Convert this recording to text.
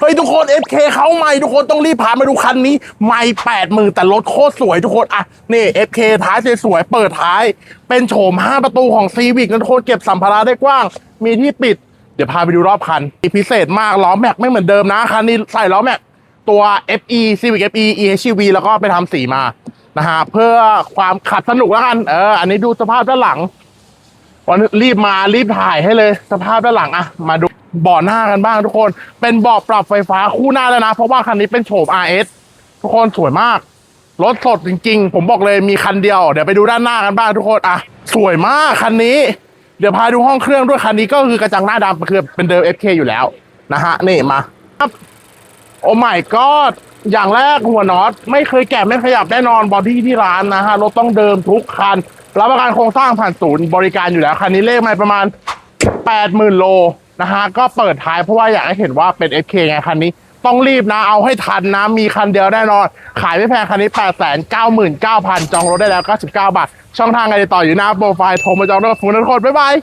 เฮ้ยทุกคน FK เขาใหม่ทุกคนต้องรีบพามาดูคันนี้ใหม่แปดหมื่นแต่รถโคตรสวยทุกคนอะนี่ FK ท้ายสวยๆเปิดท้าย เป็นโฉม5ประตูของซีวิกนะทุกคนเก็บสัมภาระได้กว้าง มีที่ปิด เดี๋ยวพาไปดูรอบคันพิเศษมากล้อแม็กไม่เหมือนเดิมนะคันนี้ใส่ล้อแม็กตัว FE Civic FE E H V แล้วก็ไปทำสีมานะฮะเพื่อความขับสนุกแล้วกันเอออันนี้ดูสภาพด้านหลังวันรีบมารีบถ่ายให้เลย สภาพด้านหลังอะมาดู เบาะหน้ากันบ้างทุกคน เป็นเบาะปรับไฟฟ้าคู่หน้าแล้วนะ เพราะว่าคันนี้เป็นโฉม RS ทุกคนสวยมาก รถสดจริง ๆ ผมบอกเลยมีคันเดียว เดี๋ยวไปดูด้านหน้ากันบ้างทุกคนอะสวยมากคันนี้ เดี๋ยวพาดูห้องเครื่องด้วยคันนี้ก็คือกระจังหน้าดำคือเป็นเดิม FK อยู่แล้วนะฮะ นี่มาครับโอ้ไม่ก็อย่างแรกหัวน็อตไม่เคยแกะไม่ขยับแน่นอนบอดี้ที่ร้านนะฮะรถต้องเดิมทุกคันรับประกันโครงสร้างผ่านศูนย์บริการอยู่แล้วคันนี้เลขไมาประมาณ 80,000โล นะฮะก็เปิดท้ายเพราะว่าอยากให้เห็นว่าเป็น FK ไงคันนี้ ต้องรีบนะเอาให้ทันนะ มีคันเดียวแน่นอน ขายไม่แพงคันนี้ 899,000 จองรถได้แล้ว 99 บาท ช่องทางการติดต่ออยู่หน้าโปรไฟล์โทรมาจองรถกับฟูนทุกคนบ๊ายบาย